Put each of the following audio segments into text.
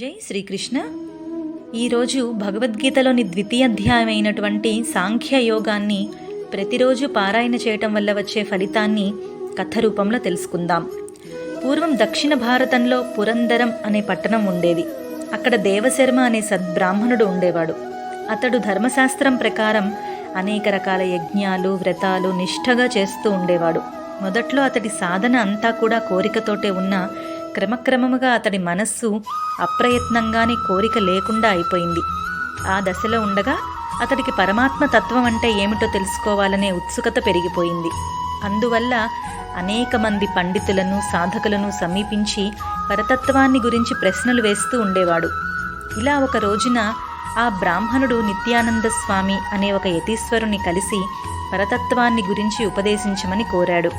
జై శ్రీకృష్ణ. ఈరోజు భగవద్గీతలోని ద్వితీయాధ్యాయమైనటువంటి సాంఖ్య యోగాన్ని ప్రతిరోజు పారాయణ చేయటం వల్ల వచ్చే ఫలితాన్ని కథ రూపంలో తెలుసుకుందాం. పూర్వం దక్షిణ భారతంలో పురందరం అనే పట్టణం ఉండేది. అక్కడ దేవశర్మ అనే సద్బ్రాహ్మణుడు ఉండేవాడు. అతడు ధర్మశాస్త్రం ప్రకారం అనేక రకాల యజ్ఞాలు వ్రతాలు నిష్ఠగా చేస్తూ ఉండేవాడు. మొదట్లో అతడి సాధన అంతా కూడా కోరికతోటే ఉన్న క్రమక్రమముగా అతడి మనస్సు అప్రయత్నంగానే కోరిక లేకుండా అయిపోయింది. ఆ దశలో ఉండగా అతడికి పరమాత్మ తత్వం అంటే ఏమిటో తెలుసుకోవాలనే ఉత్సుకత పెరిగిపోయింది. అందువల్ల అనేక మంది పండితులను సాధకులను సమీపించి పరతత్వాన్ని గురించి ప్రశ్నలు వేస్తూ ఉండేవాడు. ఇలా ఒక రోజున ఆ బ్రాహ్మణుడు నిత్యానంద స్వామి అనే ఒక యతీశ్వరుని కలిసి పరతత్వాన్ని గురించి ఉపదేశించమని కోరాడు.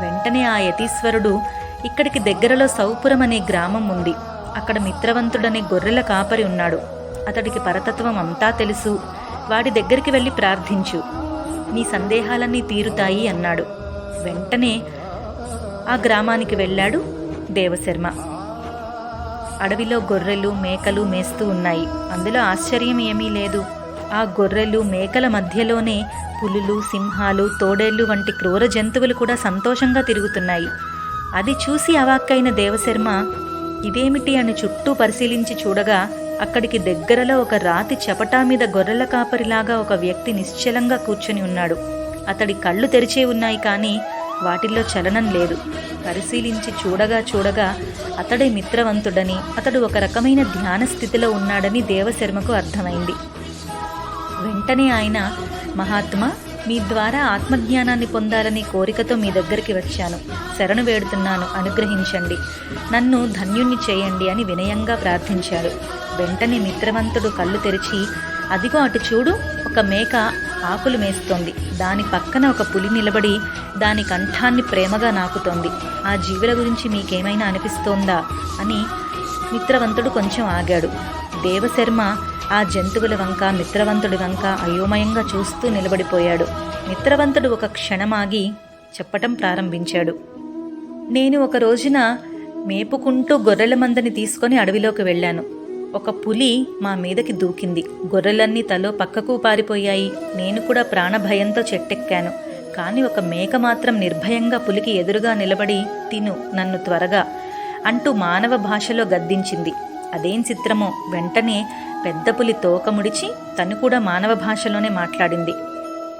వెంటనే ఆ యతీశ్వరుడు ఇక్కడికి దగ్గరలో సౌపురం అనే గ్రామం ఉంది. అక్కడ మిత్రవంతుడనే గొర్రెల కాపరి ఉన్నాడు. అతడికి పరతత్వం అంతా తెలుసు. వాడి దగ్గరికి వెళ్ళి ప్రార్థించు. నీ సందేహాలన్నీ తీరుతాయి అన్నాడు. వెంటనే ఆ గ్రామానికి వెళ్ళాడు దేవశర్మ. అడవిలో గొర్రెలు మేకలు మేస్తూ ఉన్నాయి. అందులో ఆశ్చర్యం ఏమీ లేదు. ఆ గొర్రెలు మేకల మధ్యలోనే పులులు సింహాలు తోడేళ్ళు వంటి క్రూర జంతువులు కూడా సంతోషంగా తిరుగుతున్నాయి. అది చూసి అవాక్కైన దేవశర్మ ఇదేమిటి అని చుట్టూ పరిశీలించి చూడగా అక్కడికి దగ్గరలో ఒక రాతి చపటా మీద గొర్రెల కాపరిలాగా ఒక వ్యక్తి నిశ్చలంగా కూర్చొని ఉన్నాడు. అతడి కళ్ళు తెరిచే ఉన్నాయి కానీ వాటిల్లో చలనం లేదు. పరిశీలించి చూడగా చూడగా అతడే మిత్రవంతుడని అతడు ఒక రకమైన ధ్యాన స్థితిలో ఉన్నాడని దేవశర్మకు అర్థమైంది. వెంటనే ఆయన మహాత్మా మీ ద్వారా ఆత్మజ్ఞానాన్ని పొందాలనే కోరికతో మీ దగ్గరికి వచ్చాను. శరణు వేడుతున్నాను. అనుగ్రహించండి. నన్ను ధన్యుణ్ణి చేయండి అని వినయంగా ప్రార్థించాడు. వెంటనే మిత్రవంతుడు కళ్ళు తెరిచి అదిగో అటు చూడు ఒక మేక ఆకులు మేస్తోంది. దాని పక్కన ఒక పులి నిలబడి దాని కంఠాన్ని ప్రేమగా నాకుతోంది. ఆ జీవుల గురించి మీకేమైనా అనిపిస్తోందా? అని మిత్రవంతుడు కొంచెం ఆగాడు. దేవశర్మ ఆ జంతువుల వంక మిత్రవంతుడి వంక అయోమయంగా చూస్తూ నిలబడిపోయాడు. మిత్రవంతుడు ఒక క్షణమాగి చెప్పటం ప్రారంభించాడు. నేను ఒక రోజున మేపుకుంటూ గొర్రెల మందని తీసుకొని అడవిలోకి వెళ్ళాను. ఒక పులి మా మీదకి దూకింది. గొర్రెలన్నీ తలో పక్కకు పారిపోయాయి. నేను కూడా ప్రాణభయంతో చెట్టెక్కాను. కానీ ఒక మేక మాత్రం నిర్భయంగా పులికి ఎదురుగా నిలబడి తిను నన్ను త్వరగా అంటూ మానవ భాషలో గద్దించింది. అదేం చిత్రమో వెంటనే పెద్ద పులి తోక ముడిచి తను కూడా మానవ భాషలోనే మాట్లాడింది.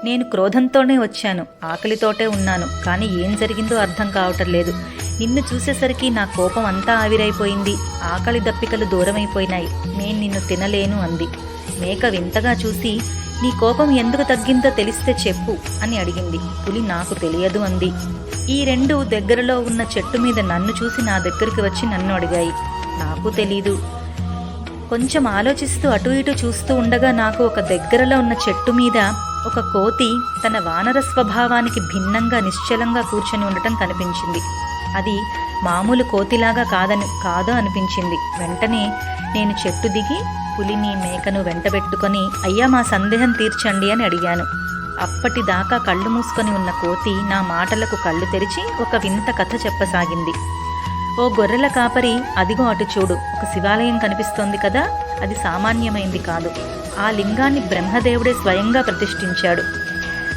నేను క్రోధంతోనే వచ్చాను ఆకలితోటే ఉన్నాను కానీ ఏం జరిగిందో అర్థం కావటం లేదు నిన్ను చూసేసరికి నా కోపం అంతా ఆవిరైపోయింది. ఆకలి దప్పికలు దూరమైపోయినాయి. నేను నిన్ను తినలేను అంది. మేక వింతగా చూసి నీ కోపం ఎందుకు తగ్గిందో తెలిస్తే చెప్పు అని అడిగింది. పులి నాకు తెలియదు అంది. ఈ రెండు దగ్గరలో ఉన్న చెట్టు మీద నన్ను చూసి నా దగ్గరికి వచ్చి నన్ను అడిగాయి. నాకు తెలీదు కొంచెం ఆలోచిస్తూ అటు ఇటు చూస్తూ ఉండగా నాకు ఒక దగ్గరలో ఉన్న చెట్టు మీద ఒక కోతి తన వానర స్వభావానికి భిన్నంగా నిశ్చలంగా కూర్చొని ఉండటం కనిపించింది. అది మామూలు కోతిలాగా కాదని కాదో అనిపించింది. వెంటనే నేను చెట్టు దిగి పులిని మేకను వెంటబెట్టుకొని అయ్యా మా సందేహం తీర్చండి అని అడిగాను. అప్పటిదాకా కళ్ళు మూసుకొని ఉన్న కోతి నా మాటలకు కళ్ళు తెరిచి ఒక వింత కథ చెప్పసాగింది. ఓ గొర్రెల కాపరి అదిగో అటు చూడు ఒక శివాలయం కనిపిస్తోంది కదా అది సామాన్యమైంది కాదు. ఆ లింగాన్ని బ్రహ్మదేవుడే స్వయంగా ప్రతిష్ఠించాడు.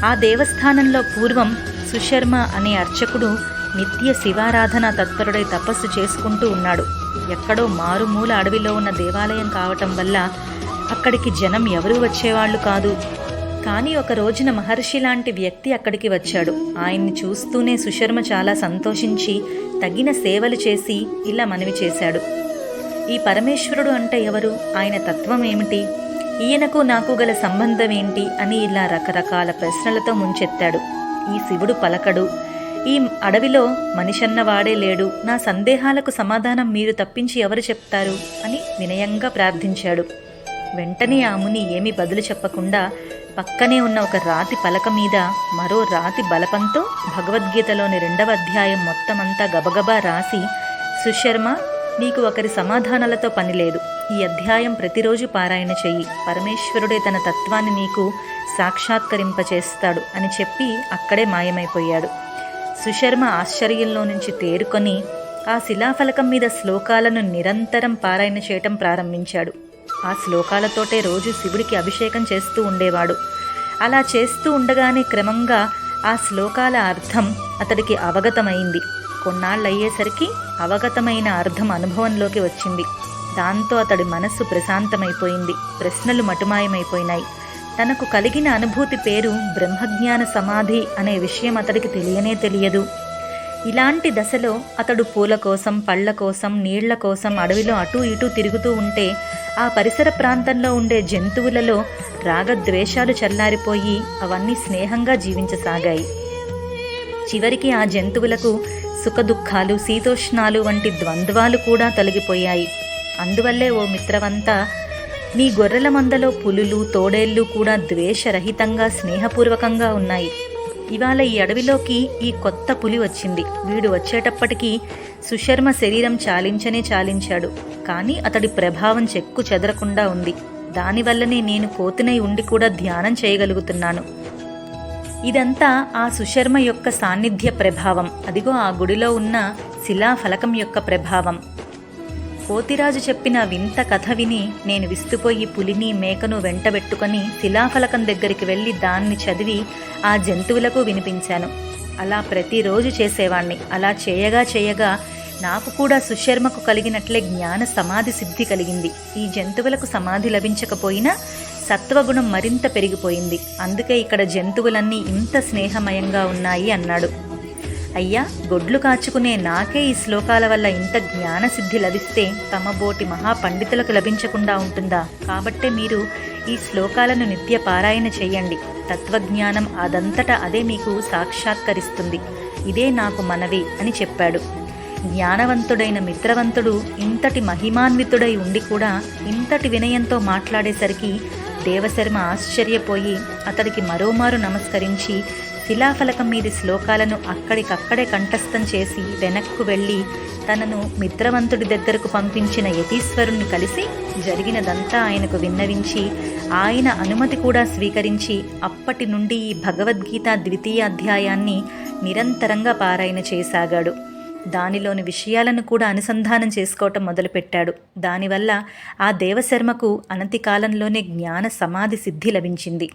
ఆ దేవస్థానంలో పూర్వం సుశర్మ అనే అర్చకుడు నిత్య శివారాధన తత్పరుడై తపస్సు చేసుకుంటూ ఉన్నాడు. ఎక్కడో మారుమూల అడవిలో ఉన్న దేవాలయం కావటం వల్ల అక్కడికి జనం ఎవరూ వచ్చేవాళ్ళు కాదు. కానీ ఒక రోజున మహర్షి లాంటి వ్యక్తి అక్కడికి వచ్చాడు. ఆయన్ని చూస్తూనే సుశర్మ చాలా సంతోషించి తగిన సేవలు చేసి ఇలా మనవి చేశాడు. ఈ పరమేశ్వరుడు అంటే ఎవరు? ఆయన తత్వం ఏమిటి? ఈయనకు నాకు గల సంబంధం ఏంటి? అని ఇలా రకరకాల ప్రశ్నలతో ముంచెత్తాడు. ఈ శివుడు పలకడు. ఈ అడవిలో మనిషన్న వాడే లేడు. నా సందేహాలకు సమాధానం మీరు తప్పించి ఎవరు చెప్తారు? అని వినయంగా ప్రార్థించాడు. వెంటనే ఆ ముని ఏమీ బదులు చెప్పకుండా పక్కనే ఉన్న ఒక రాతి పలక మీద మరో రాతి బలపంతో భగవద్గీతలోని రెండవ అధ్యాయం మొత్తమంతా గబగబా రాసి సుశర్మ నీకు ఒకరి సమాధానాలతో పనిలేదు ఈ అధ్యాయం ప్రతిరోజు పారాయణ చెయ్యి. పరమేశ్వరుడే తన తత్వాన్ని నీకు సాక్షాత్కరింపచేస్తాడు అని చెప్పి అక్కడే మాయమైపోయాడు. సుశర్మ ఆశ్చర్యంలో నుంచి తేరుకొని ఆ శిలాఫలకం మీద శ్లోకాలను నిరంతరం పారాయణ చేయటం ప్రారంభించాడు. ఆ శ్లోకాలతోటే రోజు శివుడికి అభిషేకం చేస్తూ ఉండేవాడు. అలా చేస్తూ ఉండగానే క్రమంగా ఆ శ్లోకాల అర్థం అతడికి అవగతమైంది. కొన్నాళ్ళయ్యేసరికి అవగతమైన అర్థం అనుభవంలోకి వచ్చింది. దాంతో అతడి మనస్సు ప్రశాంతమైపోయింది. ప్రశ్నలు మటుమాయమైపోయినాయి. తనకు కలిగిన అనుభూతి పేరు బ్రహ్మజ్ఞాన సమాధి అనే విషయం అతడికి తెలియనే తెలియదు. ఇలాంటి దశలో అతడు పూల కోసం పళ్ళ కోసం నీళ్ళ కోసం అడవిలో అటూ ఇటూ తిరుగుతూ ఉంటే ఆ పరిసర ప్రాంతంలో ఉండే జంతువులలో రాగద్వేషాలు చల్లారిపోయి అవన్నీ స్నేహంగా జీవించసాగాయి. చివరికి ఆ జంతువులకు సుఖదుఖాలు శీతోష్ణాలు వంటి ద్వంద్వాలు కూడా తొలగిపోయాయి. అందువల్లే ఓ మిత్రవంతా నీ గొర్రెల మందలో పులులు తోడేళ్ళు కూడా ద్వేషరహితంగా స్నేహపూర్వకంగా ఉన్నాయి. ఇవాళ ఈ అడవిలోకి ఈ కొత్త పులి వచ్చింది. వీడు వచ్చేటప్పటికీ సుశర్మ శరీరం చాలించనే చాలించాడు. కానీ అతడి ప్రభావం చెక్కు చెదరకుండా ఉంది. దానివల్లనే నేను కోతినై ఉండి కూడా ధ్యానం చేయగలుగుతున్నాను. ఇదంతా ఆ సుశర్మ యొక్క సాన్నిధ్య ప్రభావం. అదిగో ఆ గుడిలో ఉన్న శిలాఫలకం యొక్క ప్రభావం. కోతిరాజు చెప్పిన వింత కథ విని నేను విస్తుపోయి పులిని మేకను వెంటబెట్టుకొని శిలాఫలకం దగ్గరికి వెళ్ళి దాన్ని చదివి ఆ జంతువులకు వినిపించాను. అలా ప్రతిరోజు చేసేవాణ్ణి. అలా చేయగా చేయగా నాకు కూడా సుశర్మకు కలిగినట్లే జ్ఞాన సమాధి సిద్ధి కలిగింది. ఈ జంతువులకు సమాధి లభించకపోయినా సత్వగుణం మరింత పెరిగిపోయింది. అందుకే ఇక్కడ జంతువులన్నీ ఇంత స్నేహమయంగా ఉన్నాయి అన్నాడు. అయ్యా గొడ్లు కాచుకునే నాకే ఈ శ్లోకాల వల్ల ఇంత జ్ఞానసిద్ధి లభిస్తే తమ బోటి మహాపండితులకు లభించకుండా ఉంటుందా? కాబట్టే మీరు ఈ శ్లోకాలను నిత్య పారాయణ చేయండి. తత్వజ్ఞానం అదంతట అదే మీకు సాక్షాత్కరిస్తుంది. ఇదే నాకు మనవి అని చెప్పాడు. జ్ఞానవంతుడైన మిత్రవంతుడు ఇంతటి మహిమాన్వితుడై ఉండి కూడా ఇంతటి వినయంతో మాట్లాడేసరికి దేవశర్మ ఆశ్చర్యపోయి అతడికి మరోమారు నమస్కరించి శిలాఫలకం మీది శ్లోకాలను అక్కడికక్కడే కంఠస్థం చేసి వెనక్కు వెళ్ళి తనను మిత్రవంతుడి దగ్గరకు పంపించిన యతీశ్వరుణ్ణి కలిసి జరిగినదంతా ఆయనకు విన్నవించి ఆయన అనుమతి కూడా స్వీకరించి అప్పటి నుండి ఈ భగవద్గీత ద్వితీయ అధ్యాయాన్ని నిరంతరంగా పారాయణ చేసాగాడు. దానిలోని విషయాలను కూడా అనుసంధానం చేసుకోవటం మొదలుపెట్టాడు. దానివల్ల ఆ దేవశర్మకు అనతి కాలంలోనే జ్ఞాన సమాధి సిద్ధి లభించింది.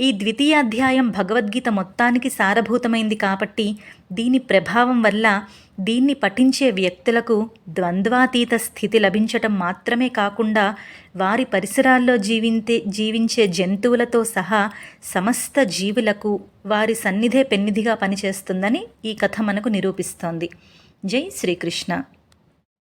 ఈ ద్వితీయ అధ్యాయం భగవద్గీత మొత్తానికి సారభూతమైంది కాబట్టి దీని ప్రభావం వల్ల దీన్ని పఠించే వ్యక్తులకు ద్వంద్వాతీత స్థితి లభించటం మాత్రమే కాకుండా వారి పరిసరాల్లో జీవించే జీవించే జంతువులతో సహా సమస్త జీవులకు వారి సన్నిధే పెన్నిధిగా పనిచేస్తుందని ఈ కథ మనకు నిరూపిస్తోంది. జై శ్రీకృష్ణ.